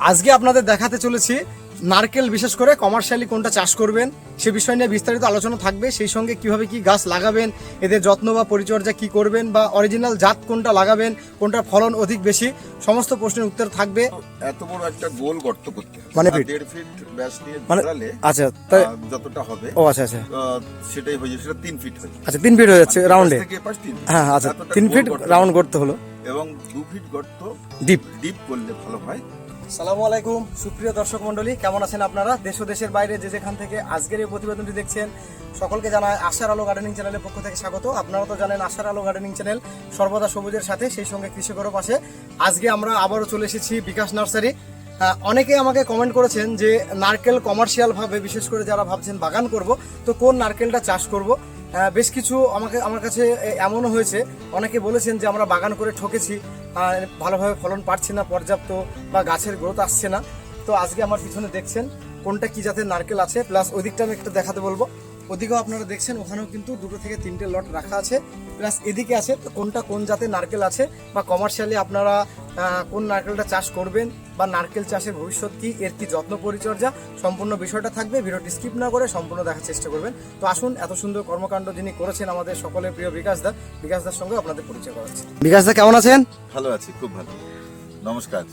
আজকে আপনাদের দেখাতে চলেছি নারকেল বিশেষ করে কমার্শিয়ালি কোনটা চাষ করবেন সে বিষয় নিয়ে বিস্তারিত আলোচনা থাকবে। সেই সঙ্গে কীভাবে কি গাছ লাগাবেন এদের যত্ন বা পরিচর্যা কি করবেন বা অরিজিনাল জাত কোনটা লাগাবেন কোনটার ফলন অধিক বেশি সমস্ত প্রশ্নের উত্তর থাকবে। এত বড় একটা গোল গর্ত করতে মানে ফিট? দেড় ফিট ব্যাস নিয়ে মানে আচ্ছা তাই যতটা হবে ও আচ্ছা আচ্ছা। সেটাই হয়ে সেটা তিন ফিট হয়ে আচ্ছা তিন ফিট হয়ে যাচ্ছে মানে রাউন্ডে। হ্যাঁ আচ্ছা তিন ফিট রাউন্ড করতে হলো। এবং দু ফিট গর্ত ডিপ। ডিপ করলে ভালো হয়। সালামু আলাইকুম। সুপ্রিয় দর্শক মণ্ডলী, কেমন আছেন আপনারা? দেশ ও দেশের বাইরে যে যেখান থেকে আজকের এই প্রতিবেদনটি দেখছেন, সকলকে জানায় আশার আলো গার্ডেনিং চ্যানেলের পক্ষ থেকে স্বাগত। আপনারা তো জানেন আশার আলো গার্ডেনিং চ্যানেল সর্বদা সবুজের সাথে, সেই সঙ্গে কৃষকেরও পাশে। আজকে আমরা আবারও চলে এসেছি বিকাশ নার্সারি। অনেকে আমাকে কমেন্ট করেছেন যে, নারকেল কমার্শিয়াল ভাবে, বিশেষ করে যারা ভাবছেন বাগান করব, তো কোন নারকেলটা চাষ করব? বেশ কিছু আমাকে আমার কাছে এমনও হয়েছে। অনেকে বলেছেন যে আমরা বাগান করে ঠকেছি ভালোভাবে ফলন পাচ্ছি না, পর্যাপ্ত বা গাছের গ্রোথ আসছে না। তো আজকে আমার পিছনে দেখছেন কোনটা কি জাতের নারকেল আছে প্লাস ওই দিকটা আমি একটু দেখাতে বলব। ওদিকেও আপনারা দেখছেন, ওখানেও কিন্তু দুটো থেকে তিনটে লট রাখা আছে। প্লাস এদিকে আছে, তো কোনটা কোন জাতের নারকেল আছে বা কমার্শিয়ালি আপনারা কোন নারকেলটা চাষ করবেন বা নারকেল চাষের ভবিষ্যৎ কী, এর কি যত্ন পরিচর্যা, সম্পূর্ণ বিষয়টা থাকবে। ভিডিওটি স্কিপ না করে সম্পূর্ণ দেখার চেষ্টা করবেন। তো আসুন, এত সুন্দর কর্মকাণ্ড যিনি করেছেন আমাদের সকলের প্রিয় বিকাশ দা, বিকাশ দার সঙ্গে আপনাদের পরিচয় করাচ্ছি। বিকাশ দা, কেমন আছেন? ভালো আছি, খুব ভালো। নমস্কার।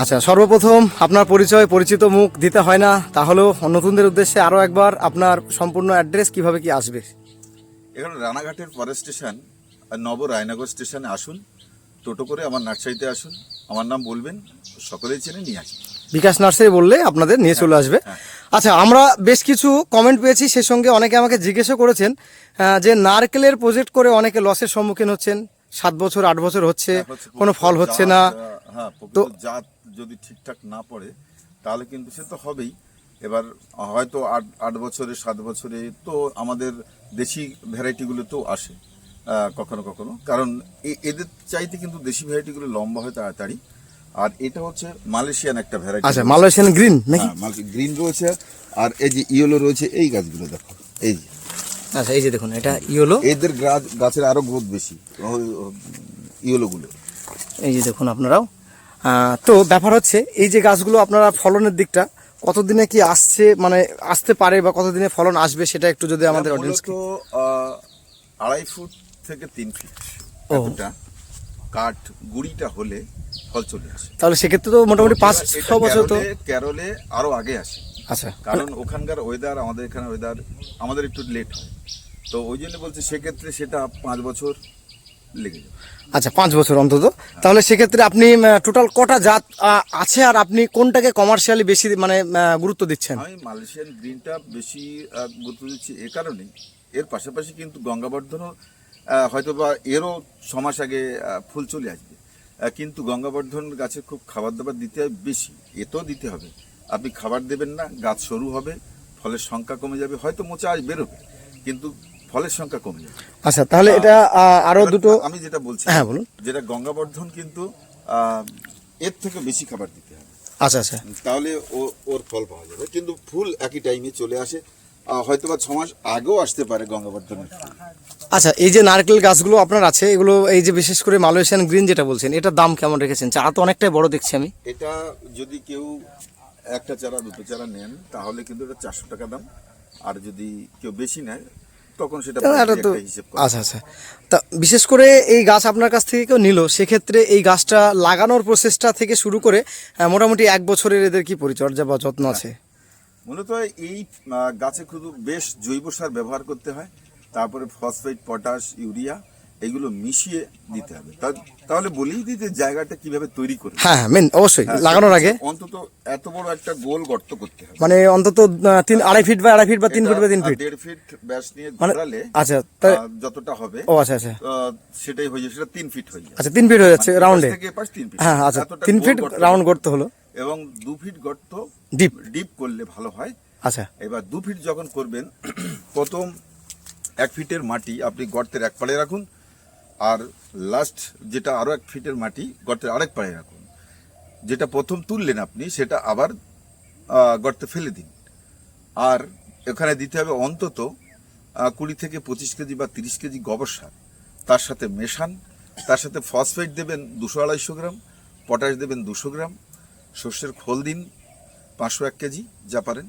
আচ্ছা সর্বপ্রথম আপনার পরিচয় পরিচিত মুখ দিতে হয় না তাহলেও নতুনদের উদ্দেশ্যে আরও একবার আপনার সম্পূর্ণ অ্যাড্রেস কীভাবে কি আসবে? এখানে রানাঘাটের পরের স্টেশন আর নব রায়নগর স্টেশনে আসুন টোটো করে আমার নার্সারিতে আসুন আমার নাম বলবেন সকলেই চেনে নিয়ে আসুন। বিকাশ নার্সারি বললে আপনাদের নিয়ে চলে আসবে। আচ্ছা আমরা বেশ কিছু কমেন্ট পেয়েছি সে সঙ্গে অনেকে আমাকে জিজ্ঞাসা করেছেন যে নারকেলের প্রজেক্ট করে অনেকে লসের সম্মুখীন হচ্ছেন। সাত বছর আট বছর হচ্ছে কোনো ফল হচ্ছে না। আহ, হ্যাঁ প্রকৃত জাত যদি ঠিকঠাক না পড়ে তাহলে কিন্তু সে তো হবেই। এবার হয়তো আট আট বছরে সাত বছরে তো আমাদের দেশি ভ্যারাইটিগুলো তো আসে কখনো কখনো। কারণ এদের চাইতে কিন্তু দেশি ভ্যারাইটিগুলো লম্বা হয় তাড়াতাড়ি। আর এটা হচ্ছে মালয়েশিয়ান একটা ভ্যারাইটি আচ্ছা মালয়েশিয়ান গ্রিন নাকি? গ্রিন রয়েছে আর এই যে ইয়েলো রয়েছে এই গাছগুলো দেখো এই যে। আচ্ছা এই যে দেখুন এটা ইয়েলো। এদের গাছ গাছের আরও গ্রোথ বেশি ইয়েলোগুলো। এই যে দেখুন আপনারাও। তো ব্যাপার হচ্ছে এই যে গাছগুলো আপনারা ফলনের দিকটা কতদিনে কি আসছে মানে আসতে পারে বা কতদিনে ফলন আসবে সেটা একটু যদি আমাদের অডিয়েন্স আহ, আড়াই ফুট থেকে তিন ফিট ও। এতটা কাঠ গুড়িটা হলে ফল চলে আসে। তাহলে সেক্ষেত্রে তো মোটামুটি পাঁচ ছ বছর তো কেরলে- কেরলে আরও আগে আসে। আচ্ছা। কারণ ওখানকার ওয়েদার আমাদের এখানে ওয়েদার আমাদের একটু লেট হয়। তো ওই জন্য বলছে সেক্ষেত্রে সেটা পাঁচ বছর লেগে যাবে। আচ্ছা পাঁচ বছর অন্তত। তাহলে সেক্ষেত্রে আপনি টোটাল কটা জাত আছে আর আপনি কোনটাকে কমার্শিয়ালি বেশি মানে গুরুত্ব দিচ্ছেন? আমি মালয়েশিয়ান গ্রিনটা বেশি গুরুত্ব দিচ্ছি এ কারণেই। এর পাশাপাশি কিন্তু গঙ্গাবর্ধনও হয়তো বা এরও ছ মাস আগে ফুল চলে আসবে। কিন্তু গঙ্গাবর্ধন গাছে খুব খাবার দাবার দিতে হয় বেশি। এতেও দিতে হবে। আপনি খাবার দেবেন না গাছ সরু হবে ফলের সংখ্যা কমে যাবে হয়তো মোচা আজ বেরোবে কিন্তু ফলের সংখ্যা কমে যাবে। আচ্ছা তাহলে এটা আরও দুটো আমি যেটা বলছি হ্যাঁ, বলুন। যেটা গঙ্গাবর্ধন কিন্তু এর থেকে বেশি খাবার দিতে হবে। আচ্ছা আচ্ছা। তাহলে ও ওর ফল পাওয়া যাবে। কিন্তু ফুল একই টাইমে চলে আসে। হয়তো বা ছ মাস আগেও আসতে পারে গঙ্গাবর্ধনের আচ্ছা এই যে নারকেল গাছগুলো আপনার আছে এগুলো এই যে বিশেষ করে মালয়েশিয়ান গ্রিন যেটা বলছেন এটার দাম কেমন রেখেছেন? চারা তো অনেকটাই বড় দেখছি আমি। এটা যদি কেউ একটা চারা দুটো চারা নেন তাহলে কিন্তু এটা চারশো টাকা দাম। আর যদি কেউ বেশি নেয় তখন সেটা তো হিসেব আচ্ছা আচ্ছা। তা বিশেষ করে এই গাছ আপনার কাছ থেকে কেউ নিল সেক্ষেত্রে এই গাছটা লাগানোর প্রসেসটা থেকে শুরু করে মোটামুটি এক বছরের এদের কি পরিচর্যা বা যত্ন আছে? মূলত এই গাছে শুধু বেশ জৈব সার ব্যবহার করতে হয়। তারপরে ফসফেট পটাশ ইউরিয়া এগুলো মিশিয়ে দিতে হবে। তাহলে বলেই দিতে জায়গাটা কীভাবে তৈরি করবে হ্যাঁ হ্যাঁ মেন অবশ্যই হ্যাঁ, লাগানোর আগে। অন্তত এত বড় একটা গোল গর্ত করতে হবে। মানে অন্তত তিন আড়াই ফিট বা আড়াই ফিট বা তিন ফিট বা তিন ফিট দেড় ফিট ব্যাস নিয়ে মানে ধরালে আচ্ছা যতটা হবে ও আচ্ছা আচ্ছা। সেটাই হয়ে যাবে সেটা তিন ফিট হয়ে যাবে আচ্ছা তিন ফিট হয়ে যাচ্ছে রাউন্ডে হ্যাঁ আচ্ছা তিন ফিট রাউন্ড করতে হলো। এবং দু ফিট গর্ত ডিপ ডিপ করলে ভালো হয়। আচ্ছা। এবার দু ফিট যখন করবেন প্রথম এক ফিটের মাটি আপনি গর্তের এক পাড়ে রাখুন আর লাস্ট যেটা আরও এক ফিটের মাটি, গর্তের আরেক পাড়ে রাখুন। যেটা প্রথম তুললেন আপনি, সেটা আবার গর্তে ফেলে দিন। আর এখানে দিতে হবে অন্তত কুড়ি থেকে পঁচিশ কেজি বা তিরিশ কেজি গোবর সার। তার সাথে মেশান, তার সাথে ফসফেট দেবেন দুশো আড়াইশো গ্রাম পটাশ দেবেন দুশো গ্রাম, সর্ষের খোল দিন, পাঁচশো এক কেজি, যা পারেন।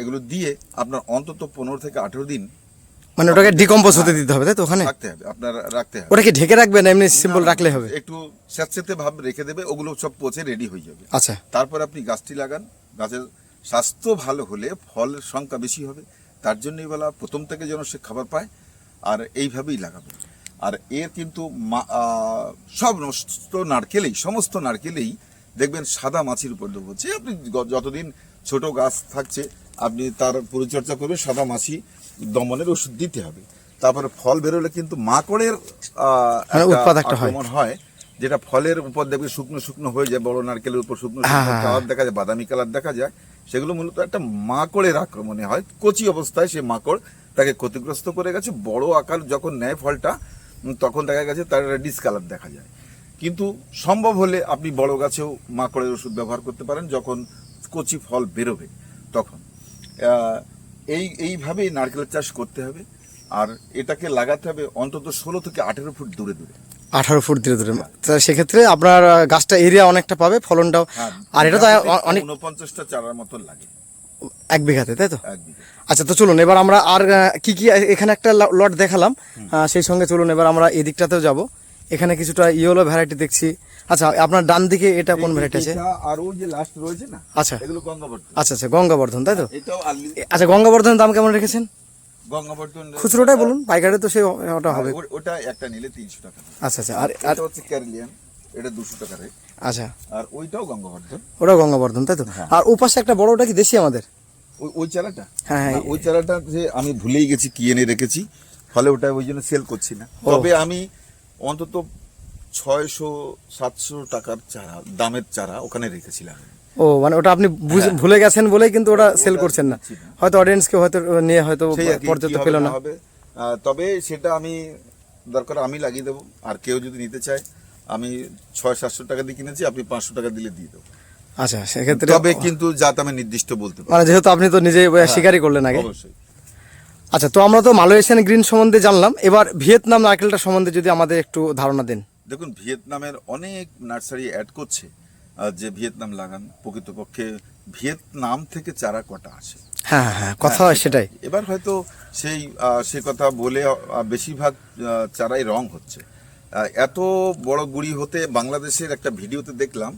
এগুলো দিয়ে আপনার অন্তত পনেরো থেকে আঠেরো দিন মানে ওটাকে ডিকম্পোজ হতে দিতে হবে তাই তো ওখানে? রাখতে হবে আপনার রাখতে হবে। ওটা কি ঢেকে রাখবেন এমনি সিম্পল রাখলে হবে। একটু স্যাঁতস্যাঁতে ভাব রেখে দেবে ওগুলো সব পচে রেডি হয়ে যাবে। আচ্ছা। তারপর আপনি গাছটি লাগান গাছের স্বাস্থ্য ভালো হলে ফলের সংখ্যা বেশি হবে তার জন্যই বলা প্রথম থেকে যেন সে খাবার পায় আর এইভাবেই লাগাবে আর এর কিন্তু সব নষ্ট নারকেলেই সমস্ত নারকেলেই দেখবেন সাদা মাছির উপদ্রব হচ্ছে। আপনি যতদিন ছোট গাছ থাকছে আপনি তার পরিচর্যা করবেন সাদা মাছি দমনের ওষুধ দিতে হবে। তারপরে ফল বেরোলে কিন্তু মাকড়ের হয়। আক্রমণ হয় যেটা ফলের উপর দেখবে শুকনো শুকনো হয়ে যায় বড় নারকেলের উপর শুকনো হ্যাঁ, শুকনো হ্যাঁ, কালার দেখা যায় বাদামি কালার দেখা যায় সেগুলো মূলত একটা মাকড়ের আক্রমণে হয়। কচি অবস্থায় সে মাকড় তাকে ক্ষতিগ্রস্ত করে গেছে। বড় আকার যখন নেয় ফলটা তখন দেখা গেছে তার একটা ডিসকালার দেখা যায়। কিন্তু সম্ভব হলে আপনি বড় গাছেও মাকড়ের ওষুধ ব্যবহার করতে পারেন যখন কচি ফল বেরোবে তখন। আহ, এই এইভাবেই নারকেলের চাষ করতে হবে। আর এটাকে লাগাতে হবে অন্তত ষোলো থেকে আঠেরো ফুট দূরে দূরে। আঠারো ফুট দূরে দূরে। সেক্ষেত্রে আপনার গাছটা এরিয়া অনেকটা পাবে ফলনটাও। হ্যাঁ, আর এটা তো অনেক ঊনপঞ্চাশটা চারার মতো লাগে। এক বিঘাতে তাই তো? আচ্ছা তো চলুন এবার আমরা আর কি কি এখানে একটা লট দেখালাম। সেই সঙ্গে চলুন এবার আমরা এদিকটাতেও যাব। এখানে কিছুটা ইয়েলো ভ্যারাইটি দেখছি। আচ্ছা আপনার ডান দিকে এটা কোন ভ্যারাইটি আছে? আর ওই যে লাস্ট রয়েছে না? আচ্ছা। এগুলো গঙ্গাবর্ধন। আচ্ছা আচ্ছা গঙ্গাবর্ধন তাই তো? আচ্ছা গঙ্গাবর্ধনের দাম কেমন রেখেছেন? গঙ্গাবর্ধন খুচরোটাই বলুন পাইকারি তো সে ওটা হবে। ওটা একটা নিলে তিনশো টাকা। আচ্ছা আচ্ছা আর এটা হচ্ছে ক্যারিলিয়ান এটা দুশো টাকা রেট আচ্ছা। আর ওইটাও গঙ্গাবর্ধন। ওটা গঙ্গাবর্ধন তাই তো? আর ওপাশে একটা বড় ওটা কি দেশি আমাদের? ওই ওই চারাটা? হ্যাঁ, হ্যাঁ। ওই চারাটা যে আমি ভুলেই গেছি কি এনে রেখেছি। ফলে ওটা ওই জন্য সেল করছি না। তবে আমি অন্তত ছয়শো সাতশো টাকার চারা দামের চারা ওখানে রেখেছিলাম। ও মানে ওটা আপনি ভুলে গেছেন বলেই কিন্তু ওটা সেল করছেন না। হয়তো অডিয়েন্সকে হয়তো নিয়ে হয়তো হবে পেল না। হবে। তবে সেটা আমি দরকার আমি লাগিয়ে দেবো। আর কেউ যদি নিতে চায় আমি ছয় সাতশো টাকা দিয়ে কিনেছি আপনি পাঁচশো টাকা দিলে দিয়ে দেবো। আচ্ছা সেক্ষেত্রে তবে কিন্তু যাতে আমি নির্দিষ্ট বলতে পারি মানে যেহেতু আপনি তো নিজে স্বীকারই করলেন আগে। অবশ্যই। আচ্ছা তো আমরা তো মালয়েশিয়ান গ্রিন সম্বন্ধে জানলাম। এবার ভিয়েতনাম নারকেলটা সম্বন্ধে যদি আমাদের একটু ধারণা দেন। দেখুন ভিয়েতনামের অনেক নার্সারি অ্যাড করছে যে ভিয়েতনাম লাগান প্রকৃতপক্ষে। ভিয়েতনাম থেকে চারা কটা আসে। হ্যাঁ হ্যাঁ হ্যাঁ কথা সেটাই। এবার হয়তো সেই সে কথা বলে বেশিরভাগ চারাই রং হচ্ছে। এত বড় গুড়ি হতে বাংলাদেশের একটা ভিডিওতে দেখলাম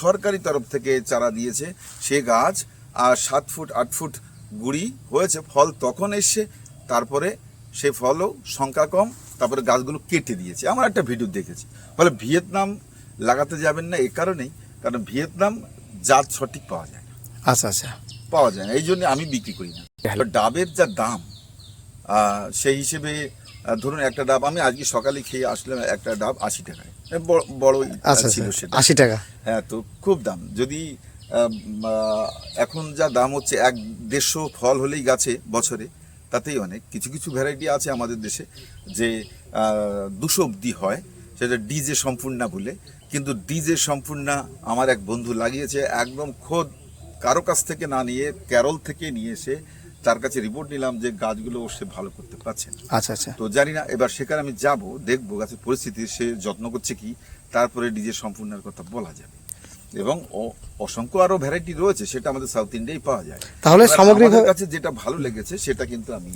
সরকারি তরফ থেকে চারা দিয়েছে সে গাছ আর সাত ফুট আট ফুট গুড়ি হয়েছে ফল তখন এসছে তারপরে সে ফলও সংখ্যা কম তারপরে গাছগুলো কেটে দিয়েছে। আমার একটা ভিডিও দেখেছি। ফলে ভিয়েতনাম লাগাতে যাবেন না এ কারণেই কারণ ভিয়েতনাম জাত সঠিক পাওয়া যায় না। আচ্ছা আচ্ছা। পাওয়া যায় না এই জন্য আমি বিক্রি করি না। এবার ডাবের যা দাম সেই হিসেবে ধরুন একটা ডাব আমি আজকে সকালে খেয়ে আসলাম একটা ডাব আশি টাকায়। বড়- বড়ই আচ্ছা ছিল আচ্ছা সেটা। আশি টাকা। হ্যাঁ তো খুব দাম। যদি এখন যা দাম হচ্ছে এক দেড়শো ফল হলেই গাছে বছরে তাতেই অনেক। কিছু কিছু ভ্যারাইটি আছে আমাদের দেশে যে দুশো অব্দি হয় সেটা ডিজে সম্পূর্ণা বলে কিন্তু ডিজে সম্পূর্ণা আমার এক বন্ধু লাগিয়েছে একদম খোদ কারও কাছ থেকে না নিয়ে ক্যারল থেকে নিয়ে এসে তার কাছে রিপোর্ট নিলাম যে গাছগুলো সে ভালো করতে পারছে। আচ্ছা আচ্ছা। তো জানি না এবার সেখানে আমি যাব দেখব গাছের পরিস্থিতি সে যত্ন করছে কি তারপরে ডিজে সম্পূর্ণের কথা বলা যাবে। এবং অসংখ্য আরও ভ্যারাইটি রয়েছে সেটা আমাদের সাউথ ইন্ডিয়ায় পাওয়া যায়। তাহলে সামগ্রিক কাছে যেটা ভালো লেগেছে সেটা কিন্তু আমি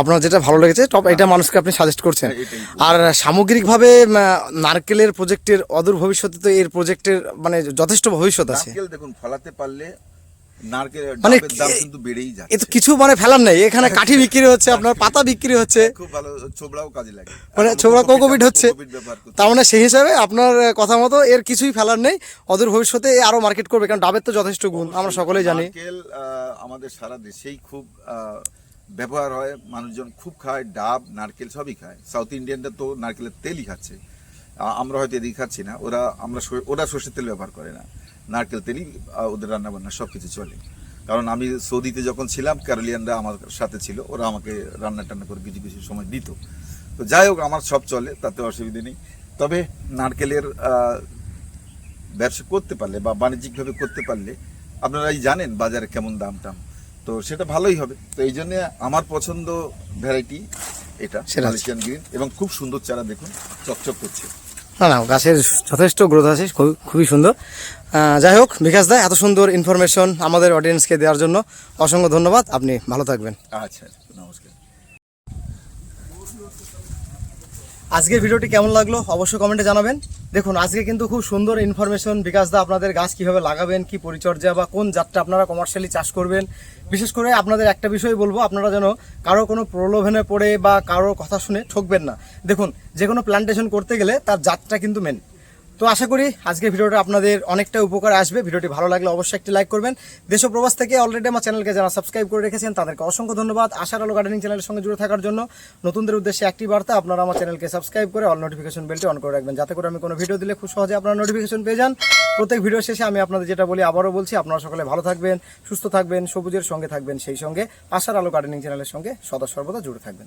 আপনার যেটা ভালো লেগেছে টপ এটা মানুষকে আপনি সাজেস্ট করছেন। হ্যাঁ, আর সামগ্রিকভাবে নারকেলের প্রজেক্টের অদূর ভবিষ্যতে তো এর প্রজেক্টের মানে যথেষ্ট ভবিষ্যৎ আছে। নারকেল দেখুন ফলাতে পারলে মানে ডাবের দাম কিন্তু বেড়েই এ তো কিছু মানে ফেলার নেই। এখানে কাঠি বিক্রি হচ্ছে আপনার পাতা বিক্রি হচ্ছে। খুব ভালো ছোবড়াও কাজে লাগে। মানে ছোবড়া কোকোপিট- কোকোপিট হচ্ছে। কোকোপিট ব্যবহার করছে। তার মানে সেই হিসাবে আপনার কথা মতো এর কিছুই ফেলার নেই। অদূর ভবিষ্যতে আরও মার্কেট করবে কারণ ডাবের তো যথেষ্ট গুণ আমরা সকলেই জানি। আমাদের সারা দেশেই খুব ব্যবহার হয়। মানুষজন খুব খায় ডাব নারকেল সবই খায়। সাউথ ইন্ডিয়ানরা তো নারকেলের তেলই খাচ্ছে। আমরা হয়তো এদিকে খাচ্ছি না। ওরা আমরা ওরা সর্ষের তেল ব্যবহার করে না। নারকেল তেলই ওদের রান্না বান্না সব কিছু চলে। কারণ আমি সৌদিতে যখন ছিলাম ক্যারোলিয়ানরা আমার সাথে ছিল ওরা আমাকে রান্না টান্না করে কিছু কিছু সময় দিত। তো যাই হোক আমার সব চলে তাতে অসুবিধে নেই। তবে নারকেলের ব্যবসা করতে পারলে বা বাণিজ্যিকভাবে করতে পারলে আপনারাই জানেন বাজারে কেমন দাম টাম তো সেটা ভালোই হবে। তো এই জন্যে আমার পছন্দ ভ্যারাইটি এটা। মালয়েশিয়ান গ্রিন এবং খুব সুন্দর চারা দেখুন চকচক করছে। না না, গাছের যথেষ্ট গ্রোথ আছে, খুব, খুবই সুন্দর। যাই হোক, বিকাশ দা, এত সুন্দর ইনফরমেশন আমাদের অডিয়েন্সকে দেওয়ার জন্য অসংখ্য ধন্যবাদ। আপনি ভালো থাকবেন। আচ্ছা নমস্কার আজকের ভিডিওটি কেমন লাগল অবশ্যই কমেন্টে জানাবেন। দেখুন, আজকে কিন্তু খুব সুন্দর ইনফরমেশন বিকাশ দা আপনাদের গাছ কীভাবে লাগাবেন, কি পরিচর্যা বা কোন জাতটা আপনারা কমার্শিয়ালি চাষ করবেন। বিশেষ করে আপনাদের একটা বিষয় বলব, আপনারা যেন কারও কোনো প্রলোভনে পড়ে বা কারও কথা শুনে ঠকবেন না। দেখুন যে কোনো প্ল্যান্টেশন করতে গেলে তার জাতটা কিন্তু মেন তো আশা করি আজকের ভিডিওটা আপনাদের অনেকটা উপকার আসবে। ভিডিওটি ভালো লাগলে অবশ্যই একটি লাইক করবেন। দেশ প্রবাস থেকে অলরেডি আমার চ্যানেলকে যারা সাবস্ক্রাইব করে রেখেছেন, তাদেরকে অসংখ্য ধন্যবাদ। আশার আলো গার্ডেনিং চ্যানেলের সঙ্গে জুড়ে থাকার জন্য নতুনদের উদ্দেশ্যে একটি বার্তা, আপনারা আমার চ্যানেলকে সাবস্ক্রাইব করে অল নোটিফিকেশন বেলটি অন করে রাখবেন। যাতে করে আমি কোনো ভিডিও দিলে খুব সহজে আপনারা নোটিফিকেশন পেয়ে যান। প্রত্যেক ভিডিও শেষে আমি আপনাদের যেটা বলি, আবারও বলছি, আপনারা সকলে ভালো থাকবেন, সুস্থ থাকবেন, সবুজের সঙ্গে থাকবেন, সেই সঙ্গে আশার আলো গার্ডেনিং চ্যানেলের সঙ্গে সদা সর্বদা জুড়ে থাকবেন।